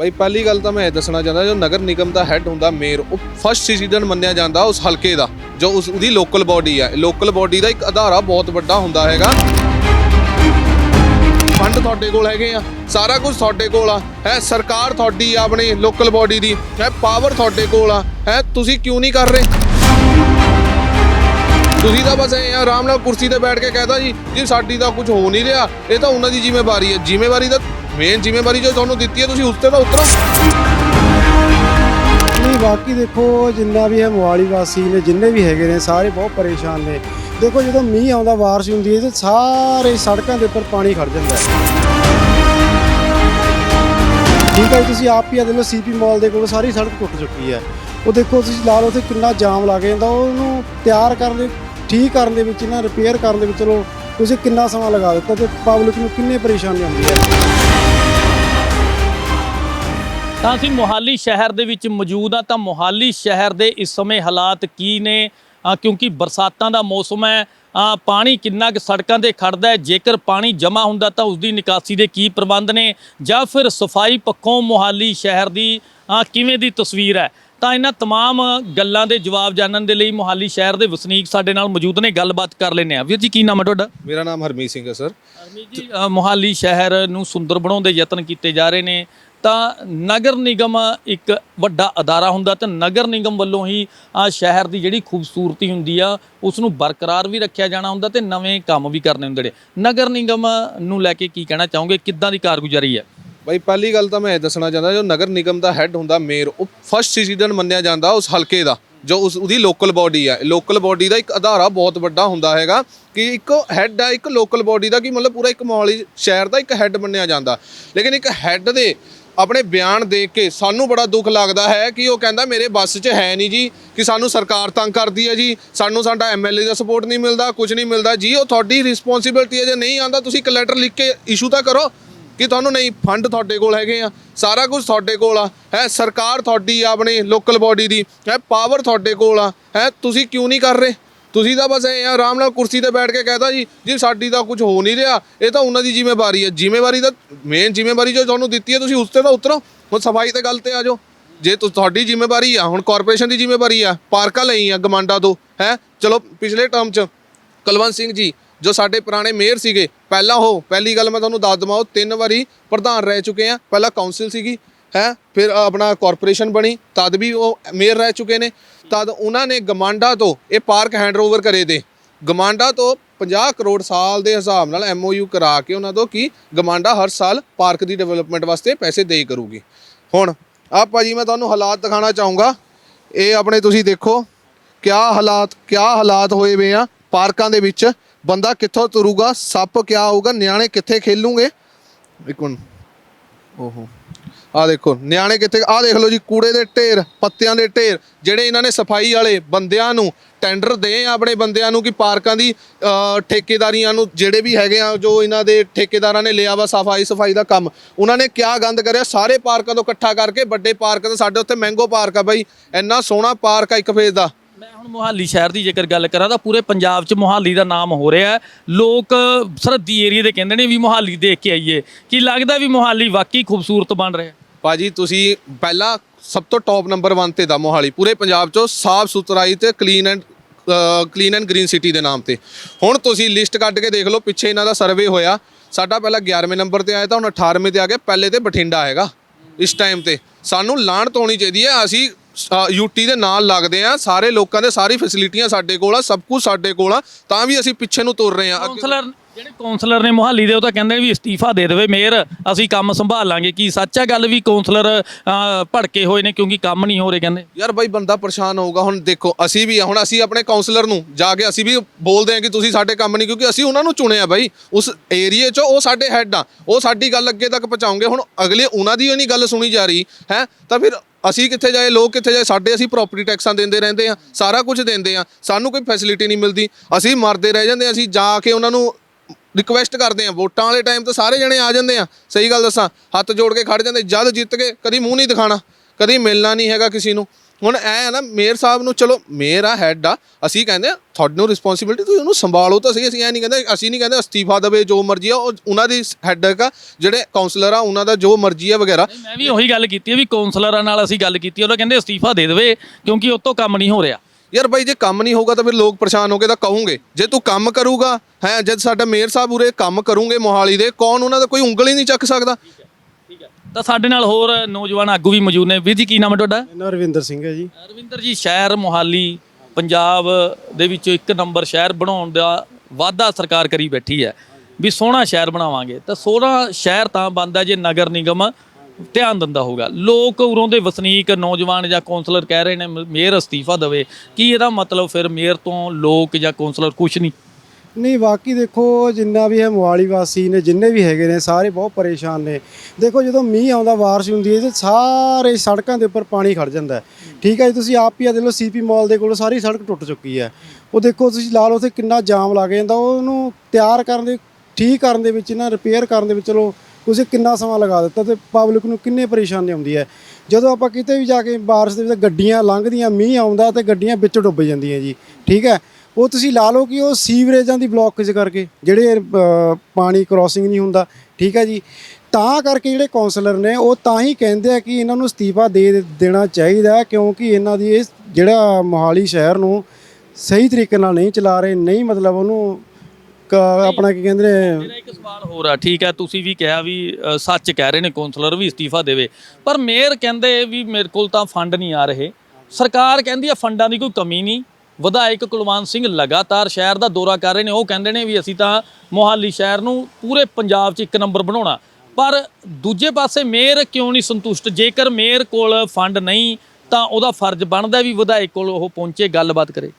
ਬਈ, ਪਹਿਲੀ ਗੱਲ ਤਾਂ ਮੈਂ ਇਹ ਦੱਸਣਾ ਚਾਹੁੰਦਾ, ਜੋ ਨਗਰ ਨਿਗਮ ਦਾ ਹੈੱਡ ਹੁੰਦਾ ਮੇਅਰ ਉਹ ਫਸਟ ਸਿਟੀਜ਼ਨ ਮੰਨਿਆ ਜਾਂਦਾ ਉਸ ਹਲਕੇ ਦਾ, ਜੋ ਉਸ, ਉਹਦੀ ਲੋਕਲ ਬਾਡੀ ਹੈ ਲੋਕਲ ਬਾਡੀ ਦਾ ਇੱਕ ਅਧਾਰਾ ਬਹੁਤ ਵੱਡਾ ਹੁੰਦਾ ਹੈਗਾ। ਫੰਡ ਤੁਹਾਡੇ ਕੋਲ ਹੈਗੇ ਆ, ਸਾਰਾ ਕੁਝ ਤੁਹਾਡੇ ਕੋਲ ਆ। ਹੈ, ਸਰਕਾਰ ਤੁਹਾਡੀ ਆ ਆਪਣੀ ਲੋਕਲ ਬਾਡੀ ਦੀ, ਹੈ ਪਾਵਰ ਤੁਹਾਡੇ ਕੋਲ ਆ। ਹੈ, ਤੁਸੀਂ ਕਿਉਂ ਨਹੀਂ ਕਰ ਰਹੇ? ਤੁਸੀਂ ਤਾਂ ਬਸ ਐਂ ਆਰਾਮ ਨਾਲ ਕੁਰਸੀ ਤੇ ਬੈਠ ਕੇ ਕਹਿਦਾ ਜੀ ਜੀ ਸਾਡੀ ਤਾਂ ਕੁਝ ਹੋ ਨਹੀਂ ਰਿਹਾ, ਇਹ ਤਾਂ ਉਹਨਾਂ ਦੀ ਜ਼ਿੰਮੇਵਾਰੀ ਹੈ ਜ਼ਿੰਮੇਵਾਰੀ ਤਾਂ ਮੇਨ ਜ਼ਿੰਮੇਵਾਰੀ ਜੋ ਤੁਹਾਨੂੰ ਦਿੱਤੀ ਹੈ, ਤੁਸੀਂ ਉਸ ਤੇ ਤਾਂ ਉਤਰੋ। ਨਹੀਂ, ਬਾਕੀ ਦੇਖੋ, ਜਿੰਨਾ ਵੀ ਹੈ, ਮੋਹਾਲੀ ਵਾਸੀ ਨੇ, ਜਿੰਨੇ ਵੀ ਹੈਗੇ ਨੇ, ਸਾਰੇ ਬਹੁਤ ਪਰੇਸ਼ਾਨ ਨੇ। ਦੇਖੋ, ਜਦੋਂ ਮੀਂਹ ਆਉਂਦਾ, ਬਾਰਿਸ਼ ਹੁੰਦੀ ਹੈ, ਤੇ ਸਾਰੇ ਸੜਕਾਂ ਦੇ ਉੱਪਰ ਪਾਣੀ ਖੜ ਜਾਂਦਾ ਹੈ। ਠੀਕ ਹੈ ਤੁਸੀਂ ਆਪ ਹੀ ਆ ਦੇਖੋ ਸੀਪੀ ਮਾਲ ਦੇ ਕੋਲ ਸਾਰੀ ਸੜਕ ਟੁੱਟ ਚੁੱਕੀ ਹੈ। ਉਹ ਦੇਖੋ, ਤੁਸੀਂ ਲਾ ਲਓ, ਉੱਥੇ ਕਿੰਨਾ ਜਾਮ ਲੱਗ ਜਾਂਦਾ, ਉਹਨੂੰ ਤਿਆਰ ਕਰਨ ਦੇ, ਠੀਕ ਕਰਨ ਦੇ ਵਿੱਚ ਨਾ ਰਿਪੇਅਰ ਕਰਨ ਦੇ ਵਿੱਚ, ਚਲੋ, ਤੁਸੀਂ ਕਿੰਨਾ ਸਮਾਂ ਲਗਾ ਦਿੱਤਾ, ਤੇ ਪਬਲਿਕ ਨੂੰ ਕਿੰਨੀ ਪਰੇਸ਼ਾਨੀ ਆਉਂਦੀ ਹੈ ਤਾਂ ਅਸੀਂ ਮੋਹਾਲੀ ਸ਼ਹਿਰ ਦੇ ਵਿੱਚ ਮੌਜੂਦ ਆ ਤਾਂ ਮੋਹਾਲੀ ਸ਼ਹਿਰ ਦੇ ਇਸ ਸਮੇਂ ਹਾਲਾਤ ਕੀ ਨੇ ਅ, ਕਿਉਂਕਿ ਬਰਸਾਤਾਂ ਦਾ ਮੌਸਮ ਹੈ ਅ, ਪਾਣੀ ਕਿੰਨਾ ਕੁ ਸੜਕਾਂ ਤੇ ਖੜਦਾ ਹੈ ਜੇਕਰ ਪਾਣੀ ਜਮ੍ਹਾਂ ਹੁੰਦਾ ਤਾਂ ਉਸ ਦੀ ਨਿਕਾਸੀ ਦੇ ਕੀ ਪ੍ਰਬੰਧ ਨੇ ਜਾਂ ਫਿਰ ਸਫਾਈ ਪੱਖੋਂ ਮੋਹਾਲੀ ਸ਼ਹਿਰ ਦੀ ਅ, ਕਿਵੇਂ ਦੀ ਤਸਵੀਰ ਹੈ ਤਾਂ ਇਹਨਾਂ तमाम ਗੱਲਾਂ ਦੇ ਜਵਾਬ ਜਾਣਨ ਦੇ ਲਈ ਮੋਹਾਲੀ ਸ਼ਹਿਰ ਦੇ ਵਸਨੀਕ ਸਾਡੇ ਨਾਲ ਮੌਜੂਦ ਨੇ ਗੱਲਬਾਤ ਕਰ ਲੈਂਦੇ ਆ ਵੀਰ ਜੀ ਕੀ ਨਾਮ ਹੈ ਤੁਹਾਡਾ ਮੇਰਾ ਨਾਮ ਹਰਮੀਤ ਸਿੰਘ ਹੈ ਸਰ ਅਰਮੀਤ ਜੀ ਅ, ਮੋਹਾਲੀ ਸ਼ਹਿਰ ਨੂੰ ਸੁੰਦਰ ਬਣਾਉਣ ਦੇ ਯਤਨ ਕੀਤੇ ਜਾ ਰਹੇ ਨੇ ਤਾਂ ਨਗਰ ਨਿਗਮ ਇੱਕ ਵੱਡਾ ਅਦਾਰਾ ਹੁੰਦਾ ਤੇ ਨਗਰ ਨਿਗਮ ਵੱਲੋਂ ਹੀ ਆ ਸ਼ਹਿਰ ਦੀ ਜਿਹੜੀ ਖੂਬਸੂਰਤੀ ਹੁੰਦੀ ਆ ਉਸ ਨੂੰ ਬਰਕਰਾਰ ਵੀ ਰੱਖਿਆ ਜਾਣਾ ਹੁੰਦਾ ਤੇ ਨਵੇਂ ਕੰਮ ਵੀ ਕਰਨੇ ਹੁੰਦੇ ਨੇ। ਨਗਰ ਨਿਗਮ ਨੂੰ ਲੈ ਕੇ ਕੀ ਕਹਿਣਾ ਚਾਹੋਗੇ? ਕਿੱਦਾਂ ਦੀ ਕਾਰਗੁਜ਼ਾਰੀ ਹੈ? ਬਈ, ਪਹਿਲੀ ਗੱਲ ਤਾਂ ਮੈਂ ਇਹ ਦੱਸਣਾ ਚਾਹੁੰਦਾ, ਜੋ ਨਗਰ ਨਿਗਮ ਦਾ ਹੈੱਡ ਹੁੰਦਾ ਮੇਅਰ ਉਹ ਫਸਟ ਸਿਟੀਜ਼ਨ ਮੰਨਿਆ ਜਾਂਦਾ ਉਸ ਹਲਕੇ ਦਾ, ਜੋ ਉਸ, ਉਹਦੀ ਲੋਕਲ ਬਾਡੀ ਹੈ ਲੋਕਲ ਬਾਡੀ ਦਾ ਇੱਕ ਅਧਾਰਾ ਬਹੁਤ ਵੱਡਾ ਹੁੰਦਾ ਹੈਗਾ ਕਿ ਇੱਕ ਹੈੱਡ ਹੈ ਇੱਕ ਲੋਕਲ ਬਾਡੀ ਦਾ, ਕਿ ਮਤਲਬ ਪੂਰਾ ਇੱਕ ਮੌਲੀ ਸ਼ਹਿਰ ਦਾ ਇੱਕ ਹੈੱਡ ਮੰਨਿਆ ਜਾਂਦਾ। ਲੇਕਿਨ ਇੱਕ ਹੈੱਡ ਦੇ ਆਪਣੇ ਬਿਆਨ ਦੇਖ ਕੇ ਸਾਨੂੰ ਬੜਾ ਦੁੱਖ ਲੱਗਦਾ ਹੈ ਕਿ ਉਹ ਕਹਿੰਦਾ ਮੇਰੇ ਬੱਸ 'ਚ ਹੈ ਨਹੀਂ ਜੀ, ਕਿ ਸਾਨੂੰ ਸਰਕਾਰ ਤੰਗ ਕਰਦੀ ਹੈ ਜੀ, ਸਾਨੂੰ ਸਾਡਾ ਐਮਐਲਏ ਦਾ ਸਪੋਰਟ ਨਹੀਂ ਮਿਲਦਾ ਕੁਝ ਨਹੀਂ ਮਿਲਦਾ। ਜੀ, ਉਹ ਤੁਹਾਡੀ ਰਿਸਪੌਂਸਿਬਿਲਟੀ ਹੈ, ਜੇ ਨਹੀਂ ਆਂਦਾ ਤੁਸੀਂ ਇੱਕ ਲੈਟਰ ਲਿਖ ਕੇ ਇਸ਼ੂ ਤਾਂ ਕਰੋ ਕਿ ਤੁਹਾਨੂੰ ਨਹੀਂ ਫੰਡ ਤੁਹਾਡੇ ਕੋਲ ਹੈਗੇ ਆ, ਸਾਰਾ ਕੁਝ ਤੁਹਾਡੇ ਕੋਲ ਆ। ਹੈ, ਸਰਕਾਰ ਤੁਹਾਡੀ ਆ ਆਪਣੀ ਲੋਕਲ ਬਾਡੀ ਦੀ, ਹੈ ਪਾਵਰ ਤੁਹਾਡੇ ਕੋਲ ਆ। ਹੈ, ਤੁਸੀਂ ਕਿਉਂ ਨਹੀਂ ਕਰ ਰਹੇ? ਤੁਸੀਂ ਤਾਂ ਬਸ ਐਂ ਆਰਾਮ ਨਾਲ ਕੁਰਸੀ ਤੇ ਬੈਠ ਕੇ ਕਹਿਦਾ ਜੀ ਜੀ ਸਾਡੀ ਤਾਂ ਕੁਝ ਹੋ ਨਹੀਂ ਰਿਹਾ, ਇਹ ਤਾਂ ਉਹਨਾਂ ਦੀ ਜ਼ਿੰਮੇਵਾਰੀ ਹੈ। ਜ਼ਿੰਮੇਵਾਰੀ ਤਾਂ ਮੇਨ ਜ਼ਿੰਮੇਵਾਰੀ ਜੋ ਤੁਹਾਨੂੰ ਦਿੱਤੀ ਹੈ, ਤੁਸੀਂ ਉਸ ਤੇ ਤਾਂ ਉਤਰੋ, ਹੁਣ ਸਫ਼ਾਈ ਤੇ ਗੱਲ ਤੇ ਆ ਜਾਓ। ਜੇ ਤੁਹਾਡੀ ਜ਼ਿੰਮੇਵਾਰੀ ਆ, ਹੁਣ ਕਾਰਪੋਰੇਸ਼ਨ ਦੀ ਜ਼ਿੰਮੇਵਾਰੀ ਆ, ਪਾਰਕਾਂ ਲਈ ਆ, ਗਮਾਂਡਾ ਤੋਂ, ਹੈ? ਚਲੋ, ਪਿਛਲੇ ਟਰਮ ਚ, ਕੁਲਵੰਤ ਸਿੰਘ ਜੀ, ਜੋ ਸਾਡੇ ਪੁਰਾਣੇ ਮੇਅਰ ਸੀਗੇ, ਪਹਿਲਾਂ ਉਹ, ਪਹਿਲੀ ਗੱਲ ਮੈਂ ਤੁਹਾਨੂੰ ਦੱਸ ਦਵਾਂ, ਉਹ ਤਿੰਨ ਵਾਰੀ ਪ੍ਰਧਾਨ ਰਹਿ ਚੁੱਕੇ ਆ। ਪਹਿਲਾਂ ਕਾਉਂਸਲ ਸੀਗੀ ਹੈ, ਫਿਰ ਆਪਣਾ ਕਾਰਪੋਰੇਸ਼ਨ ਬਣੀ, ਤਦ ਵੀ ਉਹ ਮੇਅਰ ਰਹਿ ਚੁੱਕੇ ਨੇ। ਤਦ ਉਹਨਾਂ ਨੇ ਗਮਾਂਡਾ ਤੋਂ ਇਹ ਪਾਰਕ ਹੈਂਡਓਵਰ ਕਰੇ ਦੇ ਗਮਾਂਡਾ ਤੋਂ 50 ਕਰੋੜ ਸਾਲ ਦੇ ਹਿਸਾਬ ਨਾਲ ਐਮਓਯੂ ਕਰਾ ਕੇ ਉਹਨਾਂ ਤੋਂ ਕੀ ਗਮਾਂਡਾ ਹਰ ਸਾਲ ਪਾਰਕ ਦੀ ਡਿਵੈਲਪਮੈਂਟ ਵਾਸਤੇ ਪੈਸੇ ਦੇਈ ਕਰੂਗੀ। ਹੁਣ ਆ ਭਾਜੀ ਮੈਂ ਤੁਹਾਨੂੰ ਹਾਲਾਤ ਦਿਖਾਣਾ ਚਾਹੂੰਗਾ। ਇਹ ਆਪਣੇ ਤੁਸੀਂ ਦੇਖੋ, ਕਿਆ ਹਾਲਾਤ ਕਿਆ ਹਾਲਾਤ ਹੋਏ ਵੇ ਆ ਪਾਰਕਾਂ ਦੇ ਵਿੱਚ। ਬੰਦਾ ਕਿੱਥੋਂ ਤੁਰੂਗਾ, ਸੱਪ ਕਿਆ ਹੋਊਗਾ, ਨਿਆਣੇ ਕਿੱਥੇ ਖੇਲੂਗੇ? ਇੱਕ ਮਿੰਟ। ਓਹੋ। ਆ ਦੇਖੋ, ਨਿਆਣੇ ਕਿੱਥੇ ਆ ਦੇਖ ਲਓ ਜੀ, ਕੂੜੇ ਦੇ ਢੇਰ, ਪੱਤਿਆਂ ਦੇ ਢੇਰ, ਜਿਹੜੇ ਇਹਨਾਂ ਨੇ ਸਫ਼ਾਈ ਵਾਲੇ ਬੰਦਿਆਂ ਨੂੰ ਟੈਂਡਰ ਦੇ ਆ ਆਪਣੇ ਬੰਦਿਆਂ ਨੂੰ ਕਿ ਪਾਰਕਾਂ ਦੀ ਠੇਕੇਦਾਰੀਆਂ ਨੂੰ ਜਿਹੜੇ ਵੀ ਹੈਗੇ ਆ, ਜੋ ਇਹਨਾਂ ਦੇ ਠੇਕੇਦਾਰਾਂ ਨੇ ਲਿਆ ਵਾ ਸਫ਼ਾਈ ਸਫ਼ਾਈ ਦਾ ਕੰਮ, ਉਹਨਾਂ ਨੇ ਕਿਆ ਗੰਦ ਕਰਿਆ? ਸਾਰੇ ਪਾਰਕਾਂ ਤੋਂ ਇਕੱਠਾ ਕਰਕੇ ਵੱਡੇ ਪਾਰਕ ਤਾਂ ਸਾਡੇ ਉੱਥੇ ਮੈਂਗੋ ਪਾਰਕ ਆ ਬਾਈ, ਇੰਨਾ ਸੋਹਣਾ ਪਾਰਕ ਆ ਇੱਕ ਫੇਜ਼ ਦਾ। ਮੈਂ ਹੁਣ ਮੋਹਾਲੀ ਸ਼ਹਿਰ ਦੀ ਜੇਕਰ ਗੱਲ ਕਰਾਂ ਤਾਂ ਪੂਰੇ ਪੰਜਾਬ 'ਚ ਮੋਹਾਲੀ ਦਾ ਨਾਮ ਹੋ ਰਿਹਾ ਲੋਕ ਸਰਹੱਦੀ ਏਰੀਆ ਦੇ ਕਹਿੰਦੇ ਨੇ ਵੀ ਮੋਹਾਲੀ ਦੇਖ ਕੇ ਆਈਏ, ਕੀ ਲੱਗਦਾ ਵੀ ਮੋਹਾਲੀ ਵਾਕਈ ਖੂਬਸੂਰਤ ਬਣ ਰਿਹਾ ਭਾਜੀ, ਤੁਸੀਂ ਪਹਿਲਾਂ ਸਭ ਤੋਂ ਟੌਪ ਨੰਬਰ 1 ਤੇ ਦਾ ਮੋਹਾਲੀ ਪੂਰੇ ਪੰਜਾਬ ਚੋਂ ਸਾਫ਼ ਸੁਥਰਾਈ ਤੇ clean and clean and green city ਦੇ ਨਾਮ ਤੇ। ਹੁਣ ਤੁਸੀਂ ਲਿਸਟ ਕੱਢ ਕੇ ਦੇਖ ਲਓ, ਪਿੱਛੇ ਇਹਨਾਂ ਦਾ ਸਰਵੇ ਹੋਇਆ। ਸਾਡਾ ਪਹਿਲਾਂ 11ਵੇਂ ਨੰਬਰ ਤੇ ਆਇਆ, ਤਾਂ ਹੁਣ 18ਵੇਂ ਤੇ ਆ ਗਿਆ, ਪਹਿਲੇ ਤੇ ਬਠਿੰਡਾ ਹੈਗਾ, ਇਸ ਟਾਈਮ ਤੇ। ਸਾਨੂੰ ਲਾਣ ਤੋਣੀ ਚਾਹੀਦੀ ਹੈ, ਅਸੀਂ ਯੂਟੀ ਦੇ ਨਾਲ ਲੱਗਦੇ ਆ ਸਾਰੇ ਲੋਕਾਂ ਦੇ ਸਾਰੀ ਫੈਸਿਲਿਟੀਆਂ ਸਾਡੇ ਕੋਲ ਆ, ਸਭ ਕੁਝ ਸਾਡੇ ਕੋਲ ਆ, ਤਾਂ ਵੀ ਅਸੀਂ ਪਿੱਛੇ ਨੂੰ ਤੁਰ ਰਹੇ ਆ ਕਾਉਂਸਲਰ ਜਿਹੜੇ ਕਾਉਂਸਲਰ ਨੇ ਮੋਹਾਲੀ ਦੇ ਉਹ ਤਾਂ ਕਹਿੰਦੇ ਵੀ ਅਸਤੀਫਾ ਦੇ ਦੇਵੇ ਮੇਅਰ ਅਸੀਂ ਕੰਮ ਸੰਭਾਲ ਲਾਂਗੇ। ਕੀ ਸੱਚ ਹੈ ਗੱਲ ਵੀ ਕਾਉਂਸਲਰ ਅਹ, ਭੜਕੇ ਹੋਏ ਨੇ ਕਿਉਂਕਿ ਕੰਮ ਨਹੀਂ ਹੋ ਰਹੇ ਕਹਿੰਦੇ? ਯਾਰ ਬਾਈ ਬੰਦਾ ਪਰੇਸ਼ਾਨ ਹੋਊਗਾ ਹੁਣ ਦੇਖੋ ਅਸੀਂ ਵੀ ਆ ਹੁਣ ਅਸੀਂ ਆਪਣੇ ਕਾਉਂਸਲਰ ਨੂੰ ਜਾ ਕੇ ਅਸੀਂ ਵੀ ਬੋਲਦੇ ਆ ਕਿ ਤੁਸੀਂ ਸਾਡੇ ਕੰਮ ਨਹੀਂ ਕਿਉਂਕਿ ਅਸੀਂ ਉਹਨਾਂ ਨੂੰ ਚੁਣਿਆ ਬਾਈ। ਉਸ ਏਰੀਏ 'ਚ ਉਹ ਸਾਡੇ ਹੈੱਡ ਆ ਉਹ ਸਾਡੀ ਗੱਲ ਅੱਗੇ ਤੱਕ ਪਹੁੰਚਾਉਂਗੇ ਹੁਣ ਅਗਲੇ ਉਹਨਾਂ ਦੀ ਹੀ ਨਹੀਂ ਗੱਲ ਸੁਣੀ ਜਾ ਰਹੀ ਹੈ? ਤਾਂ ਫਿਰ ਅਸੀਂ ਕਿੱਥੇ ਜਾਏ ਲੋਕ ਕਿੱਥੇ ਜਾਏ? ਸਾਡੇ ਅਸੀਂ ਪ੍ਰਾਪਰਟੀ ਟੈਕਸਾਂ ਦਿੰਦੇ ਰਹਿੰਦੇ ਆ ਸਾਰਾ ਕੁਝ ਦਿੰਦੇ ਆ ਸਾਨੂੰ ਕੋਈ ਫੈਸਿਲਿਟੀ ਨਹੀਂ ਮਿਲਦੀ। ਅਸੀਂ ਮਰਦੇ ਰਹਿ ਜਾਂਦੇ ਆ ਅਸੀਂ ਜਾ ਕੇ ਉਹਨਾਂ ਨੂੰ ਰਿਕੁਐਸਟ ਕਰਦੇ ਆ। ਵੋਟਾਂ ਵਾਲੇ ਟਾਈਮ ਤੇ ਸਾਰੇ ਜਣੇ ਆ ਜਾਂਦੇ ਆ। ਸਹੀ ਗੱਲ ਦੱਸਾਂ, ਹੱਥ ਜੋੜ ਕੇ ਖੜ ਜਾਂਦੇ, ਜਦ ਜਿੱਤ ਕੇ ਕਦੀ ਮੂੰਹ ਨਹੀਂ ਦਿਖਾਣਾ, ਕਦੀ ਮਿਲਣਾ ਨਹੀਂ ਹੈਗਾ ਕਿਸੇ ਨੂੰ। ਹੁਣ ਐ ਆ ਨਾ, ਮੇਅਰ ਸਾਹਿਬ ਨੂੰ, ਚਲੋ, ਮੇਅਰ ਆ ਹੈੱਡ ਆ, ਅਸੀਂ ਕਹਿੰਦੇ ਆ ਤੁਹਾਨੂੰ ਰਿਸਪੌਂਸਿਬਿਲਟੀ ਤੁਸੀਂ ਉਹਨੂੰ ਸੰਭਾਲੋ ਤਾਂ ਸਹੀ, ਅਸੀਂ ਐ ਨਹੀਂ ਕਹਿੰਦੇ, ਅਸੀਂ ਨਹੀਂ ਕਹਿੰਦੇ ਅਸਤੀਫਾ ਦੇਵੇ, ਜੋ ਮਰਜ਼ੀ ਆ, ਉਹ ਉਹਨਾਂ ਦੀ ਹੈੱਡ ਹੈਗਾ ਜਿਹੜੇ ਕਾਉਂਸਲਰ ਆ, ਉਹਨਾਂ ਦਾ ਜੋ ਮਰਜ਼ੀ ਆ ਵਗੈਰਾ। ਮੈਂ ਵੀ ਉਹੀ ਗੱਲ ਕੀਤੀ ਹੈ ਵੀ ਕਾਉਂਸਲਰਾਂ ਨਾਲ ਅਸੀਂ ਗੱਲ ਕੀਤੀ ਉਹ ਕਹਿੰਦੇ ਅਸਤੀਫਾ ਦੇ ਦੇਵੇ, ਕਿਉਂਕਿ ਉਹ ਤੋਂ ਕੰਮ ਨਹੀਂ ਹੋ ਰਿਹਾ। ਯਾਰ ਬਾਈ ਜੇ ਕੰਮ ਨਹੀਂ ਹੋਊਗਾ ਤਾਂ ਫਿਰ ਲੋਕ ਪਰੇਸ਼ਾਨ ਹੋਗੇ ਤਾਂ ਕਹੋਗੇ। ਜੇ ਤੂੰ ਕੰਮ ਕਰੂਗਾ ਹੈ ਜਦ ਸਾਡਾ ਮੇਅਰ ਸਾਹਿਬ ਉਰੇ ਕੰਮ ਕਰੂਗੇ ਮੋਹਾਲੀ ਦੇ ਕੌਣ ਉਹਨਾਂ ਦਾ ਕੋਈ ਉਂਗਲ ਹੀ ਨਹੀਂ ਚੱਕ ਸਕਦਾ? ਠੀਕ ਹੈ ਤਾਂ ਸਾਡੇ ਨਾਲ ਹੋਰ ਨੌਜਵਾਨ ਆਗੂ ਵੀ ਮੌਜੂਦ ਨੇ। ਵੀਰ ਜੀ ਕੀ ਨਾਮ ਹੈ ਤੁਹਾਡਾ? ਰਵਿੰਦਰ ਸਿੰਘ ਹੈ ਜੀ। ਰਵਿੰਦਰ ਜੀ ਸ਼ਹਿਰ ਮੋਹਾਲੀ ਪੰਜਾਬ ਦੇ ਵਿੱਚ ਇੱਕ ਨੰਬਰ ਸ਼ਹਿਰ ਬਣਾਉਣ ਦਾ ਵਾਅਦਾ ਸਰਕਾਰ ਕਰੀ ਬੈਠੀ ਹੈ ਵੀ ਸੋਹਣਾ ਸ਼ਹਿਰ ਬਣਾਵਾਂਗੇ। ਤਾਂ ਸੋਹਣਾ ਸ਼ਹਿਰ ਤਾਂ ਬਣਦਾ ਜੇ ਨਗਰ ਨਿਗਮ ਧਿਆਨ ਦਿੰਦਾ ਹੋਊਗਾ। ਲੋਕ ਉਰੋਂ ਦੇ ਵਸਨੀਕ, ਨੌਜਵਾਨ ਜਾਂ ਕੌਂਸਲਰ ਕਹਿ ਰਹੇ ਨੇ ਮੇਅਰ ਅਸਤੀਫਾ ਦੇਵੇ। ਕੀ ਇਹਦਾ ਮਤਲਬ ਫਿਰ ਮੇਅਰ ਤੋਂ ਲੋਕ ਜਾਂ ਕੌਂਸਲਰ ਕੁਝ ਨਹੀਂ? ਨਹੀਂ, ਬਾਕੀ ਦੇਖੋ, ਜਿੰਨਾ ਵੀ ਹੈ ਮੋਹਾਲੀ ਵਾਸੀ ਨੇ, ਜਿੰਨੇ ਵੀ ਹੈਗੇ ਨੇ, ਸਾਰੇ ਬਹੁਤ ਪਰੇਸ਼ਾਨ ਨੇ। ਦੇਖੋ, ਜਦੋਂ ਮੀਂਹ ਆਉਂਦਾ, ਬਾਰਿਸ਼ ਹੁੰਦੀ ਹੈ, ਤੇ ਸਾਰੇ ਸੜਕਾਂ ਦੇ ਉੱਪਰ ਪਾਣੀ ਖੜ ਜਾਂਦਾ ਠੀਕ ਹੈ ਜੀ, ਤੁਸੀਂ ਆਪ ਹੀ ਆ, ਦੇਖ ਲਓ ਸੀਪੀ ਮਾਲ ਦੇ ਕੋਲ ਸਾਰੀ ਸੜਕ ਟੁੱਟ ਚੁੱਕੀ ਹੈ। ਉਹ ਦੇਖੋ, ਤੁਸੀਂ ਲਾ ਲਓ, ਉੱਥੇ ਕਿੰਨਾ ਜਾਮ ਲੱਗ ਜਾਂਦਾ, ਉਹਨੂੰ ਤਿਆਰ ਕਰਨ ਦੇ, ਠੀਕ ਕਰਨ ਦੇ ਵਿੱਚ ਇਹਨਾਂ ਰਿਪੇਅਰ ਕਰਨ ਦੇ ਵਿੱਚ, ਚਲੋ ਤੁਸੀਂ ਕਿੰਨਾ ਸਮਾਂ ਲਗਾ ਦਿੱਤਾ ਤੇ ਪਬਲਿਕ ਨੂੰ ਕਿੰਨੇ ਪਰੇਸ਼ਾਨੀ ਆਉਂਦੀ ਹੈ? ਜਦੋਂ ਆਪਾਂ ਕਿਤੇ ਵੀ ਜਾ ਕੇ ਬਾਰਿਸ਼ ਦੇ ਵਿੱਚ ਗੱਡੀਆਂ ਲੰਘਦੀਆਂ, ਮੀਂਹ ਆਉਂਦਾ ਤੇ ਗੱਡੀਆਂ ਵਿੱਚ ਡੁੱਬ ਜਾਂਦੀਆਂ ਜੀ, ਠੀਕ ਹੈ? ਉਹ ਤੁਸੀਂ ਲਾ ਲਓ ਕਿ ਉਹ ਸੀਵਰੇਜਾਂ ਦੀ ਬਲੌਕੇਜ ਕਰਕੇ, ਜਿਹੜੇ ਪਾਣੀ ਕ੍ਰਾਸਿੰਗ ਨਹੀਂ ਹੁੰਦਾ, ਠੀਕ ਹੈ ਜੀ? ਤਾਂ ਕਰਕੇ ਜਿਹੜੇ ਕਾਉਂਸਲਰ ਨੇ, ਉਹ ਤਾਂ ਹੀ ਕਹਿੰਦੇ ਆ ਕਿ ਇਹਨਾਂ ਨੂੰ ਅਸਤੀਫਾ ਦੇ ਦੇਣਾ ਚਾਹੀਦਾ ਕਿਉਂਕਿ ਇਹਨਾਂ ਦੀ ਇਹ ਜਿਹੜਾ ਮੋਹਾਲੀ ਸ਼ਹਿਰ ਨੂੰ ਸਹੀ ਤਰੀਕੇ ਨਾਲ ਨਹੀਂ ਚਲਾ ਰਹੇ, ਨਹੀਂ ਮਤਲਬ ਉਹਨੂੰ ਕ- ਆਪਣਾ ਕੀ ਕਹਿੰਦੇ ਨੇ? ਮੇਰਾ ਇੱਕ ਸਵਾਲ ਹੋਰ ਆ ਠੀਕ ਹੈ ਤੁਸੀਂ ਵੀ ਕਿਹਾ ਵੀ ਅ, ਸੱਚ ਕਹਿ ਰਹੇ ਨੇ ਕੌਂਸਲਰ ਵੀ ਅਸਤੀਫਾ ਦੇਵੇ ਪਰ ਮੇਅਰ ਕਹਿੰਦੇ ਵੀ ਮੇਰੇ ਕੋਲ ਤਾਂ ਫੰਡ ਨਹੀਂ ਆ ਰਹੇ ਸਰਕਾਰ ਕਹਿੰਦੀ ਆ ਫੰਡਾਂ ਦੀ ਕੋਈ ਕਮੀ ਨਹੀਂ ਵਿਧਾਇਕ ਕੁਲਵੰਤ ਸਿੰਘ ਲਗਾਤਾਰ ਸ਼ਹਿਰ ਦਾ ਦੌਰਾ ਕਰ ਰਹੇ ਨੇ ਉਹ ਕਹਿੰਦੇ ਨੇ ਵੀ ਅਸੀਂ ਤਾਂ ਮੋਹਾਲੀ ਸ਼ਹਿਰ ਨੂੰ ਪੂਰੇ ਪੰਜਾਬ 'ਚ ਇੱਕ ਨੰਬਰ ਬਣਾਉਣਾ ਪਰ ਦੂਜੇ ਪਾਸੇ ਮੇਅਰ ਕਿਉਂ ਨਹੀਂ ਸੰਤੁਸ਼ਟ ਜੇਕਰ ਮੇਅਰ ਕੋਲ ਫੰਡ ਨਹੀਂ ਤਾਂ ਉਹਦਾ ਫਰਜ਼ ਬਣਦਾ ਵੀ ਵਿਧਾਇਕ ਕੋਲ ਉਹ ਪਹੁੰਚੇ ਗੱਲਬਾਤ ਕਰੇ।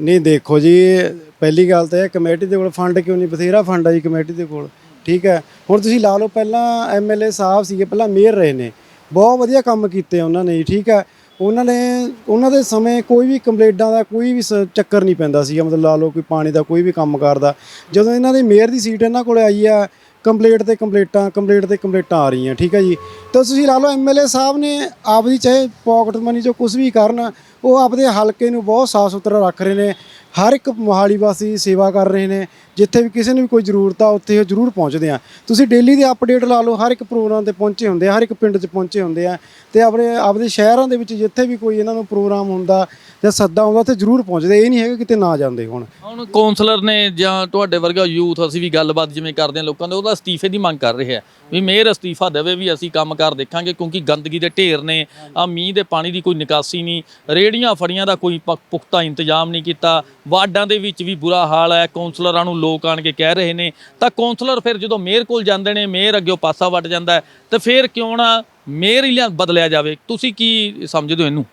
ਨਹੀਂ, ਦੇਖੋ ਜੀ, ਪਹਿਲੀ ਗੱਲ ਤਾਂ ਇਹ ਕਮੇਟੀ ਦੇ ਕੋਲ ਫੰਡ ਕਿਉਂ ਨਹੀਂ? ਬਥੇਰਾ ਫੰਡ ਆ ਜੀ ਕਮੇਟੀ ਦੇ ਕੋਲ। ਠੀਕ ਹੈ? ਹੁਣ ਤੁਸੀਂ ਲਾ ਲਓ, ਪਹਿਲਾਂ ਐਮਐਲਏ ਸਾਹਿਬ ਸੀਗੇ, ਪਹਿਲਾਂ ਮੇਅਰ ਰਹੇ ਨੇ। ਬਹੁਤ ਵਧੀਆ ਕੰਮ ਕੀਤੇ ਉਹਨਾਂ ਨੇ ਠੀਕ ਹੈ? ਉਹਨਾਂ ਨੇ, ਉਹਨਾਂ ਦੇ ਸਮੇਂ ਕੋਈ ਵੀ ਕੰਪਲੇਂਟਾਂ ਦਾ ਕੋਈ ਵੀ ਸ- ਚੱਕਰ ਨਹੀਂ ਪੈਂਦਾ ਸੀਗਾ। ਮਤਲਬ ਲਾ ਲਓ, ਕੋਈ ਪਾਣੀ ਦਾ ਕੋਈ ਵੀ ਕੰਮ ਕਰਦਾ ਜਦੋਂ ਇਹਨਾਂ ਦੀ ਮੇਅਰ ਦੀ ਸੀਟ ਇਹਨਾਂ ਕੋਲ ਆਈ ਆ ਕੰਪਲੇਂਟ ਤੇ ਕੰਪਲੇਂਟਾਂ, ਕੰਪਲੇਂਟ ਤੇ ਕੰਪਲੇਂਟਾਂ ਆ ਰਹੀਆਂ, ਠੀਕ ਹੈ ਜੀ? ਤਾਂ ਤੁਸੀਂ ਲਾ ਲਓ ਐਮਐਲਏ ਸਾਹਿਬ ਨੇ ਆਪਦੀ ਚਾਹੇ ਪਾਕਟ ਮਨੀ ਜੋ ਕੁਝ ਵੀ ਕਰਨ, ਉਹ ਆਪਦੇ ਹਲਕੇ ਨੂੰ ਬਹੁਤ ਸਾਫ਼ ਸੁਥਰਾ ਰੱਖ ਰਹੇ ਨੇ। ਹਰ ਇੱਕ ਮੋਹਾਲੀ ਵਾਸੀ ਸੇਵਾ ਕਰ ਰਹੇ ਨੇ, ਜਿੱਥੇ ਵੀ ਕਿਸੇ ਨੂੰ ਵੀ ਕੋਈ ਜ਼ਰੂਰਤ ਆ, ਉੱਥੇ ਉਹ ਜ਼ਰੂਰ ਪਹੁੰਚਦੇ ਆ। ਤੁਸੀਂ ਡੇਲੀ ਦੇ ਅਪਡੇਟ ਲਾ ਲਓ, ਹਰ ਇੱਕ ਪ੍ਰੋਗਰਾਮ ਤੇ ਪਹੁੰਚੇ ਹੁੰਦੇ ਆ, ਹਰ ਇੱਕ ਪਿੰਡ 'ਚ ਪਹੁੰਚੇ ਹੁੰਦੇ ਆ ਤੇ ਆਪਣੇ, ਆਪਦੇ ਸ਼ਹਿਰਾਂ ਦੇ ਵਿੱਚ ਜਿੱਥੇ ਵੀ ਕੋਈ ਇਹਨਾਂ ਨੂੰ ਪ੍ਰੋਗਰਾਮ ਹੁੰਦਾ ਜਾਂ ਸੱਦਾ ਆਉਂਦਾ, ਉੱਥੇ ਜ਼ਰੂਰ ਪਹੁੰਚਦੇ ਇਹ ਨਹੀਂ ਹੈਗਾ ਕਿਤੇ ਨਾ ਜਾਂਦੇ ਹੁਣ। ਹੁਣ ਕੌਂਸਲਰ ਨੇ ਜਾਂ ਤੁਹਾਡੇ ਵਰਗਾ ਯੂਥ ਅਸੀਂ ਵੀ ਗੱਲਬਾਤ ਜਿਵੇਂ ਕਰਦੇ ਹਾਂ ਲੋਕਾਂ ਦੇ, ਉਹਦਾ ਅਸਤੀਫੇ ਦੀ ਮੰਗ ਕਰ ਰਹੇ ਆ ਵੀ ਮੇਅਰ ਅਸਤੀਫਾ ਦੇਵੇ ਵੀ ਅਸੀਂ ਕੰਮ ਕੰਮਕਾਰ ਦੇਖਾਂਗੇ ਕਿਉਂਕਿ ਗੰਦਗੀ ਦੇ ਢੇਰ ਨੇ ਆ ਮੀਂਹ ਦੇ ਪਾਣੀ ਦੀ ਕੋਈ ਨਿਕਾਸੀ ਨਹੀਂ, ਰੇੜੀਆਂ ਫੜੀਆਂ ਦਾ ਕੋਈ ਪ- ਪੁਖਤਾ ਇੰਤਜ਼ਾਮ ਨਹੀਂ ਕੀਤਾ ਵਾਰਡਾਂ ਦੇ ਵਿੱਚ ਵੀ ਬੁਰਾ ਹਾਲ ਹੈ ਕੌਂਸਲਰਾਂ ਨੂੰ ਲੋਕ ਆਣ ਕੇ ਕਹਿ ਰਹੇ ਨੇ। ਤਾਂ ਕੌਂਸਲਰ ਫਿਰ ਜਦੋਂ ਮੇਅਰ ਕੋਲ ਜਾਂਦੇ ਨੇ ਮੇਅਰ ਅੱਗੇ ਪਾਸਾ ਵੱਟ ਜਾਂਦਾ ਹੈ, ਤੇ ਫਿਰ ਕਿਉਂ ਨਾ ਮੇਅਰ ਹੀ ਲਿਆ- ਬਦਲਿਆ ਜਾਵੇ? ਤੁਸੀਂ ਕੀ ਸਮਝਦੇ ਹੋ ਇਹਨੂੰ?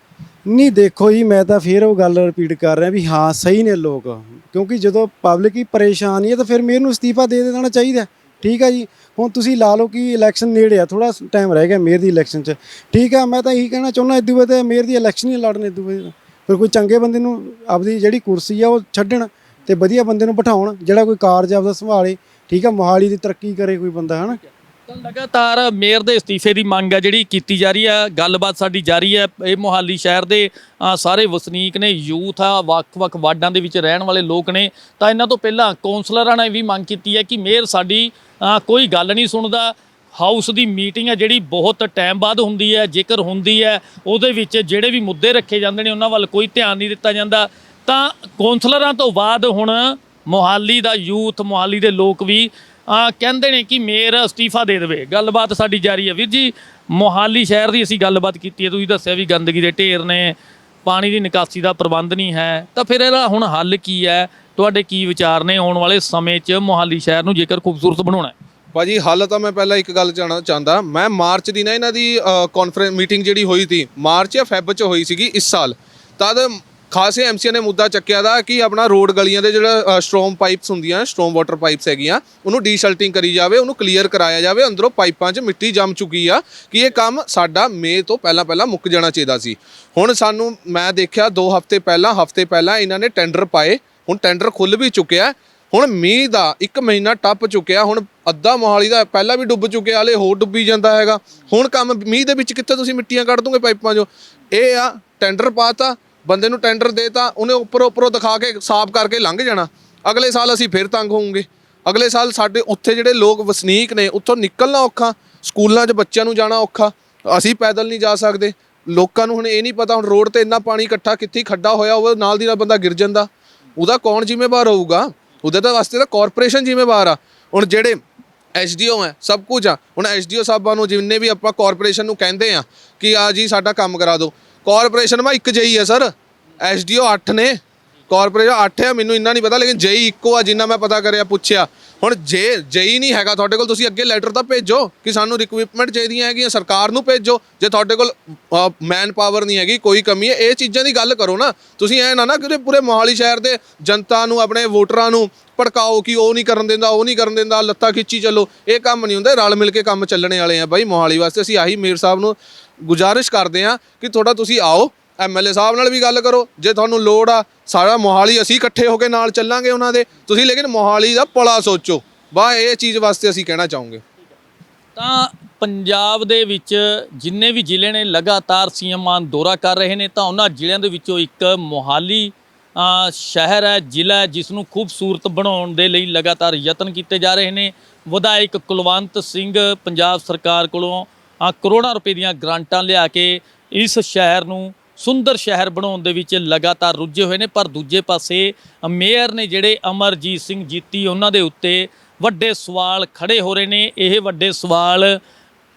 ਨਹੀਂ ਦੇਖੋ ਜੀ ਮੈਂ ਤਾਂ ਫਿਰ ਉਹ ਗੱਲ ਰਿਪੀਟ ਕਰ ਰਿਹਾ ਵੀ ਹਾਂ ਸਹੀ ਨੇ ਲੋਕ। ਕਿਉਂਕਿ ਜਦੋਂ ਪਬਲਿਕ ਹੀ ਪਰੇਸ਼ਾਨ ਹੀ ਹੈ ਤਾਂ ਫਿਰ ਮੇਅਰ ਨੂੰ ਅਸਤੀਫਾ ਦੇ ਦੇਣਾ ਚਾਹੀਦਾ ਠੀਕ ਹੈ ਜੀ? ਹੁਣ ਤੁਸੀਂ ਲਾ ਲਓ ਕਿ ਇਲੈਕਸ਼ਨ ਨੇੜੇ ਆ ਥੋੜਾ ਟਾਈਮ ਰਹਿ ਗਿਆ ਮੇਅਰ ਦੀ ਇਲੈਕਸ਼ਨ 'ਚ। ਠੀਕ ਹੈ ਮੈਂ ਤਾਂ ਇਹੀ ਕਹਿਣਾ ਚਾਹੁੰਦਾ ਇਦੋਂ ਬਾਅਦ ਮੇਅਰ ਦੀ ਇਲੈਕਸ਼ਨ ਹੀ ਲੜਨ ਇਦੋਂ ਬਾਅਦ ਫਿਰ ਕੋਈ ਚੰਗੇ ਬੰਦੇ ਨੂੰ ਆਪਦੀ ਜਿਹੜੀ ਕੁਰਸੀ ਆ ਉਹ ਛੱਡਣ ਤੇ ਵਧੀਆ ਬੰਦੇ ਨੂੰ ਬਿਠਾਉਣ, ਜਿਹੜਾ ਕੋਈ ਕਾਰਜ ਆਪਦਾ ਸੰਭਾਲੇ, ਠੀਕ ਆ, ਮੋਹਾਲੀ ਦੀ ਤਰੱਕੀ ਕਰੇ ਕੋਈ ਬੰਦਾ, ਹਨਾ? ਤਾਂ ਲਗਾਤਾਰ ਮੇਅਰ ਦੇ ਅਸਤੀਫੇ ਦੀ ਮੰਗ ਹੈ ਜਿਹੜੀ ਕੀਤੀ ਜਾ ਰਹੀ ਹੈ ਗੱਲਬਾਤ ਸਾਡੀ ਜਾਰੀ ਹੈ ਇਹ ਮੋਹਾਲੀ ਸ਼ਹਿਰ ਦੇ ਸਾਰੇ ਵਸਨੀਕ ਨੇ, ਯੂਥ ਆ, ਵੱਖ-ਵੱਖ ਵਾਰਡਾਂ ਦੇ ਵਿੱਚ ਰਹਿਣ ਵਾਲੇ ਲੋਕ ਨੇ, ਤਾਂ ਇਹਨਾਂ ਤੋਂ ਪਹਿਲਾਂ ਕੌਂਸਲਰਾਂ ਨੇ ਵੀ ਮੰਗ ਕੀਤੀ ਹੈ ਕਿ ਮੇਅਰ ਸਾਡੀ ਕੋਈ ਗੱਲ ਨਹੀਂ ਸੁਣਦਾ ਹਾਊਸ ਦੀ ਮੀਟਿੰਗ ਹੈ, ਜਿਹੜੀ ਬਹੁਤ ਟਾਈਮ ਬਾਅਦ ਹੁੰਦੀ ਹੈ, ਜੇਕਰ ਹੁੰਦੀ ਹੈ, ਉਹਦੇ ਵਿੱਚ ਜਿਹੜੇ ਵੀ ਮੁੱਦੇ ਰੱਖੇ ਜਾਂਦੇ ਨੇ, ਉਹਨਾਂ ਵੱਲ ਕੋਈ ਧਿਆਨ ਨਹੀਂ ਦਿੱਤਾ ਜਾਂਦਾ। ਤਾਂ ਕੌਂਸਲਰਾਂ ਤੋਂ ਬਾਅਦ ਹੁਣ ਮੋਹਾਲੀ ਦਾ ਯੂਥ, ਮੋਹਾਲੀ ਦੇ ਲੋਕ ਵੀ ਕਹਿੰਦੇ ਨੇ ਕਿ ਮੇਅਰ ਅਸਤੀਫਾ ਦੇ ਦੇਵੇ। ਗੱਲਬਾਤ ਸਾਡੀ ਜਾਰੀ ਹੈ। ਵੀਰ ਜੀ, ਮੋਹਾਲੀ ਸ਼ਹਿਰ ਦੀ ਅਸੀਂ ਗੱਲਬਾਤ ਕੀਤੀ ਹੈ। ਤੁਸੀਂ ਦੱਸਿਆ ਵੀ ਗੰਦਗੀ ਦੇ ਢੇਰ ਨੇ, ਪਾਣੀ ਦੀ ਨਿਕਾਸੀ ਦਾ ਪ੍ਰਬੰਧ ਨਹੀਂ ਹੈ। ਤਾਂ ਫਿਰ ਇਹਦਾ ਹੁਣ ਹੱਲ ਕੀ ਹੈ? ਤੁਹਾਡੇ ਕੀ ਵਿਚਾਰ ਨੇ ਆਉਣ ਵਾਲੇ ਸਮੇਂ 'ਚ ਮੋਹਾਲੀ ਸ਼ਹਿਰ ਨੂੰ ਜੇਕਰ ਖੂਬਸੂਰਤ ਬਣਾਉਣਾ ਹੈ? ਭਾਜੀ, ਹਾਲ ਤਾਂ ਮੈਂ ਪਹਿਲਾਂ ਇੱਕ ਗੱਲ ਜਾਣਾ ਚਾਹੁੰਦਾ। ਮੈਂ ਮਾਰਚ ਦੀ ਨਾ ਇਹਨਾਂ ਦੀ ਕਾਨਫਰੰਸ ਮੀਟਿੰਗ ਜਿਹੜੀ ਹੋਈ ਸੀ, ਮਾਰਚ ਜਾਂ ਫੈਬ ਚ ਹੋਈ ਸੀਗੀ ਇਸ ਸਾਲ। ਤਦ ਖਾਸੇ ਐਮਸੀਆ ਨੇ ਮੁੱਦਾ ਚੱਕਿਆ ਦਾ ਕਿ ਆਪਣਾ ਰੋਡ ਗਲੀਆਂ ਦੇ ਜਿਹੜਾ ਸਟ੍ਰੋਮ ਪਾਈਪਸ ਹੁੰਦੀਆਂ ਸਟ੍ਰੋਮ ਵਾਟਰ ਪਾਈਪਸ ਹੈਗੀਆਂ, ਉਹਨੂੰ ਡੀਸ਼ਲਟਿੰਗ ਕਰੀ ਜਾਵੇ, ਉਹਨੂੰ ਕਲੀਅਰ ਕਰਾਇਆ ਜਾਵੇ, ਅੰਦਰੋਂ ਪਾਈਪਾਂ 'ਚ ਮਿੱਟੀ ਜੰਮ ਚੁੱਕੀ ਆ ਕਿ ਇਹ ਕੰਮ ਸਾਡਾ ਮੇ ਤੋਂ ਪਹਿਲਾਂ ਪਹਿਲਾਂ ਮੁੱਕ ਜਾਣਾ ਚਾਹੀਦਾ ਸੀ। ਹੁਣ ਸਾਨੂੰ, ਮੈਂ ਦੇਖਿਆ 2 ਹਫ਼ਤੇ ਪਹਿਲਾਂ ਹਫ਼ਤੇ ਪਹਿਲਾਂ ਇਹਨਾਂ ਨੇ ਟੈਂਡਰ ਪਾਏ, ਹੁਣ ਟੈਂਡਰ ਖੁੱਲ ਵੀ ਚੁੱਕਿਆ ਹੁਣ ਮੀਂਹ ਦਾ ਇੱਕ ਮਹੀਨਾ ਟੱਪ ਚੁੱਕਿਆ, ਹੁਣ ਅੱਧਾ ਮੋਹਾਲੀ ਦਾ ਪਹਿਲਾਂ ਵੀ ਡੁੱਬ ਚੁੱਕਿਆ, ਹਲੇ ਹੋਰ ਡੁੱਬੀ ਜਾਂਦਾ ਹੈਗਾ। ਹੁਣ ਕੰਮ ਮੀਂਹ ਦੇ ਵਿੱਚ ਕਿੱਥੇ ਤੁਸੀਂ ਮਿੱਟੀਆਂ ਕੱਢ ਦੋਗੇ ਪਾਈਪਾਂ 'ਚੋਂ? ਇਹ ਆ ਟੈਂਡਰ ਪਾਤਾ, ਬੰਦੇ ਨੂੰ ਟੈਂਡਰ ਦੇਤਾ, ਉਹਨੇ ਉੱਪਰੋਂ ਉੱਪਰੋਂ ਦਿਖਾ ਕੇ ਸਾਫ਼ ਕਰਕੇ ਲੰਘ ਜਾਣਾ। ਅਗਲੇ ਸਾਲ ਅਸੀਂ ਫਿਰ ਤੰਗ ਹੋਵਾਂਗੇ ਅਗਲੇ ਸਾਲ ਸਾਡੇ ਉੱਥੇ ਜਿਹੜੇ ਲੋਕ ਵਸਨੀਕ ਨੇ, ਉੱਥੋਂ ਨਿਕਲਣਾ ਔਖਾ, ਸਕੂਲਾਂ 'ਚ ਬੱਚਿਆਂ ਨੂੰ ਜਾਣਾ ਔਖਾ, ਅਸੀਂ ਪੈਦਲ ਨਹੀਂ ਜਾ ਸਕਦੇ। ਲੋਕਾਂ ਨੂੰ ਹੁਣ ਇਹ ਨਹੀਂ ਪਤਾ, ਹੁਣ ਰੋਡ ਤੇ ਇੰਨਾ ਪਾਣੀ ਇਕੱਠਾ ਕਿੱਥੇ ਖੱਡਾ ਹੋਇਆ ਹੋਵੇ ਨਾਲ ਦੀ ਨਾਲ ਬੰਦਾ ਗਿਰ ਜਾਂਦਾ। ਉਹਦਾ ਕੌਣ ਜ਼ਿੰਮੇਵਾਰ ਹੋਊਗਾ? ਉਹਦੇ ਤਾਂ ਵਾਸਤੇ ਤਾਂ ਕਾਰਪੋਰੇਸ਼ਨ ਜ਼ਿੰਮੇਵਾਰ ਆ। ਹੁਣ ਜਿਹੜੇ ਐਸਡੀਓ ਹੈ, ਸਭ ਕੁਝ ਆ। ਹੁਣ ਐਸਡੀਓ ਸਾਹਿਬਾਂ ਨੂੰ ਜਿੰਨੇ ਵੀ ਆਪਾਂ ਕਾਰਪੋਰੇਸ਼ਨ ਨੂੰ ਕਹਿੰਦੇ ਆ ਕਿ ਆ ਜੀ ਸਾਡਾ ਕੰਮ ਕਰਾ ਦਿਓ। ਕਾਰਪੋਰੇਸ਼ਨ ਮਾ ਇੱਕ ਜਈ ਆ ਸਰ। ਐਸਡੀਓ 8 ਨੇ। ਕਾਰਪੋਰੇਸ਼ਨ 8 ਆ, ਮੈਨੂੰ ਇੰਨਾ ਨਹੀਂ ਪਤਾ, ਲੇਕਿਨ ਜਈ ਇੱਕੋ ਆ ਜਿੰਨਾ ਮੈਂ ਪਤਾ ਕਰਿਆ, ਪੁੱਛਿਆ। ਹੁਣ ਜੇ ਜਈ ਨਹੀਂ ਹੈਗਾ ਤੁਹਾਡੇ ਕੋਲ, ਤੁਸੀਂ ਅੱਗੇ ਲੈਟਰ ਤਾਂ ਭੇਜੋ ਕਿ ਸਾਨੂੰ ਰਿਕਵਿਪਮੈਂਟ ਚਾਹੀਦੀਆਂ ਹੈਗੀਆਂ, ਸਰਕਾਰ ਨੂੰ ਭੇਜੋ। ਜੇ ਤੁਹਾਡੇ ਕੋਲ ਮੈਨ ਪਾਵਰ ਨਹੀਂ ਹੈਗੀ, ਕੋਈ ਕਮੀ ਹੈ, ਇਹ ਚੀਜ਼ਾਂ ਦੀ ਗੱਲ ਕਰੋ ਨਾ। ਤੁਸੀਂ ਐ ਨਾ ਨਾ ਕਿ ਪੂਰੇ ਮੋਹਾਲੀ ਸ਼ਹਿਰ ਦੇ ਜਨਤਾ ਨੂੰ, ਆਪਣੇ ਵੋਟਰਾਂ ਨੂੰ ਭੜਕਾਓ ਕਿ ਉਹ ਨਹੀਂ ਕਰਨ ਦਿੰਦਾ, ਉਹ ਨਹੀਂ ਕਰਨ ਦਿੰਦਾ, ਲੱਤਾਂ ਖਿੱਚੀ ਚੱਲੋ। ਇਹ ਕੰਮ ਨਹੀਂ ਹੁੰਦਾ, ਰਲ ਮਿਲ ਕੇ ਕੰਮ ਚੱਲਣੇ ਵਾਲੇ ਆ ਬਾਈ ਮੋਹਾਲੀ ਵਾਸਤੇ। ਅਸੀਂ ਆਹੀ ਮੇਅਰ ਸਾਹਿਬ ਨੂੰ ਗੁਜ਼ਾਰਿਸ਼ ਕਰਦੇ ਆ ਕਿ ਥੋੜਾ ਤੁਸੀਂ ਆਓ ਐਮਐਲਏ ਸਾਹਿਬ ਨਾਲ ਵੀ ਗੱਲ ਕਰੋ। ਜੇ ਤੁਹਾਨੂੰ ਲੋੜ ਆ, ਸਾਰਾ ਮੋਹਾਲੀ ਅਸੀਂ ਇਕੱਠੇ ਹੋ ਕੇ ਨਾਲ ਚੱਲਾਂਗੇ ਉਹਨਾਂ ਦੇ। ਤੁਸੀਂ ਲੇਕਿਨ ਮੋਹਾਲੀ ਦਾ ਭਲਾ ਸੋਚੋ। ਬਾ, ਇਹ ਚੀਜ਼ ਵਾਸਤੇ ਅਸੀਂ ਕਹਿਣਾ ਚਾਹੋਗੇ। ਤਾਂ ਪੰਜਾਬ ਦੇ ਵਿੱਚ ਜਿੰਨੇ ਵੀ ਜ਼ਿਲ੍ਹੇ ਨੇ, ਲਗਾਤਾਰ ਸੀਐਮ ਮਾਨ ਦੌਰਾ ਕਰ ਰਹੇ ਨੇ, ਤਾਂ ਉਹਨਾਂ ਜ਼ਿਲ੍ਹਿਆਂ ਦੇ ਵਿੱਚੋਂ ਇੱਕ ਮੋਹਾਲੀ ਸ਼ਹਿਰ ਹੈ, ਜ਼ਿਲ੍ਹਾ ਜਿਸ ਨੂੰ ਖੂਬਸੂਰਤ ਬਣਾਉਣ ਦੇ ਲਈ ਲਗਾਤਾਰ ਯਤਨ ਕੀਤੇ ਜਾ ਰਹੇ ਨੇ। ਵਿਧਾਇਕ ਕੁਲਵੰਤ ਸਿੰਘ ਪੰਜਾਬ ਸਰਕਾਰ ਕੋਲੋਂ ਕਰੋੜਾਂ ਰੁਪਏ ਦੀਆਂ ਗ੍ਰਾਂਟਾਂ ਲਿਆ ਕੇ ਇਸ ਸ਼ਹਿਰ ਨੂੰ ਸੁੰਦਰ ਸ਼ਹਿਰ ਬਣਾਉਣ ਦੇ ਵਿੱਚ ਲਗਾਤਾਰ ਰੁੱਝੇ ਹੋਏ ਨੇ, ਪਰ ਦੂਜੇ ਪਾਸੇ ਮੇਅਰ ਨੇ ਜਿਹੜੇ ਅਮਰਜੀਤ ਸਿੰਘ ਜੀਤੀ, ਉਹਨਾਂ ਦੇ ਉੱਤੇ ਵੱਡੇ ਸਵਾਲ ਖੜੇ ਹੋ ਰਹੇ ਨੇ। ਇਹ ਵੱਡੇ ਸਵਾਲ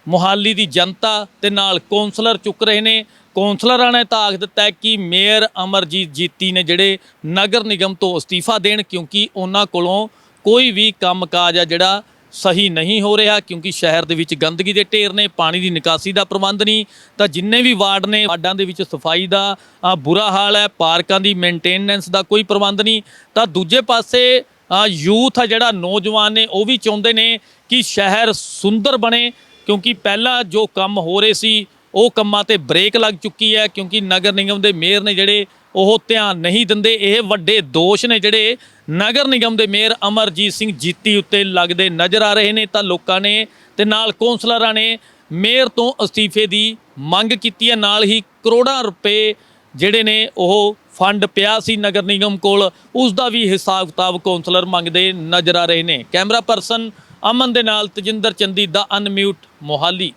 ਮੁਹਾਲੀ ਦੀ ਜਨਤਾ ਤੇ ਨਾਲ ਕੌਂਸਲਰ ਚੁੱਕ ਰਹੇ ਨੇ। ਕੌਂਸਲਰਾਂ ਨੇ ਤਾਂ ਆਖ ਦਿੱਤਾ ਕਿ ਮੇਅਰ ਅਮਰਜੀਤ ਜੀਤੀ ਨੇ ਜਿਹੜੇ ਨਗਰ ਨਿਗਮ ਤੋਂ ਅਸਤੀਫਾ ਦੇਣ, ਕਿਉਂਕਿ ਉਹਨਾਂ ਕੋਲੋਂ ਕੋਈ ਵੀ ਕੰਮਕਾਜ ਆ ਜਿਹੜਾ ਸਹੀ ਨਹੀਂ ਹੋ ਰਿਹਾ ਕਿਉਂਕਿ ਸ਼ਹਿਰ ਦੇ ਵਿੱਚ ਗੰਦਗੀ ਦੇ ਢੇਰ ਨੇ, ਪਾਣੀ ਦੀ ਨਿਕਾਸੀ ਦਾ ਪ੍ਰਬੰਧ ਨਹੀਂ। ਤਾਂ ਜਿੰਨੇ ਵੀ ਵਾਰਡ ਨੇ, ਵਾਰਡਾਂ ਦੇ ਵਿੱਚ ਸਫ਼ਾਈ ਦਾ ਬੁਰਾ ਹਾਲ ਹੈ, ਪਾਰਕਾਂ ਦੀ ਮੇਨਟੇਨੈਂਸ ਦਾ ਕੋਈ ਪ੍ਰਬੰਧ ਨਹੀਂ। ਤਾਂ ਦੂਜੇ ਪਾਸੇ ਯੂਥ ਆ ਜਿਹੜਾ ਨੌਜਵਾਨ ਨੇ, ਉਹ ਵੀ ਚਾਹੁੰਦੇ ਨੇ ਕਿ ਸ਼ਹਿਰ ਸੁੰਦਰ ਬਣੇ, ਕਿਉਂਕਿ ਪਹਿਲਾਂ ਜੋ ਕੰਮ ਹੋ ਰਹੇ ਸੀ, ਉਹ ਕੰਮਾਂ ਤੇ ਬ੍ਰੇਕ ਲੱਗ ਚੁੱਕੀ ਹੈ, ਕਿਉਂਕਿ ਨਗਰ ਨਿਗਮ ਦੇ ਮੇਅਰ ਨੇ ਜਿਹੜੇ ਉਹ ਧਿਆਨ ਨਹੀਂ ਦਿੰਦੇ। ਇਹ ਵੱਡੇ ਦੋਸ਼ ਨੇ ਜਿਹੜੇ ਨਗਰ ਨਿਗਮ ਦੇ ਮੇਅਰ ਅਮਰਜੀਤ ਸਿੰਘ ਜੀਤੀ ਉੱਤੇ ਲੱਗਦੇ ਨਜ਼ਰ ਆ ਰਹੇ ਨੇ। ਤਾਂ ਲੋਕਾਂ ਨੇ ਤੇ ਨਾਲ ਕੌਂਸਲਰਾਂ ਨੇ ਮੇਅਰ ਤੋਂ ਅਸਤੀਫੇ ਦੀ ਮੰਗ ਕੀਤੀ ਹੈ। ਨਾਲ ਹੀ ਕਰੋੜਾਂ ਰੁਪਏ ਜਿਹੜੇ ਨੇ ਉਹ ਫੰਡ ਪਿਆ ਸੀ ਨਗਰ ਨਿਗਮ ਕੋਲ। ਉਸ ਦਾ ਵੀ ਹਿਸਾਬ ਕਿਤਾਬ ਕੌਂਸਲਰ ਮੰਗਦੇ ਨਜ਼ਰ ਆ ਰਹੇ ਨੇ। ਕੈਮਰਾ ਪਰਸਨ ਅਮਨ ਦੇ ਨਾਲ ਤਜਿੰਦਰ ਚੰਦੀ ਦਾ ਅਨਮਿਊਟ ਮੋਹਾਲੀ।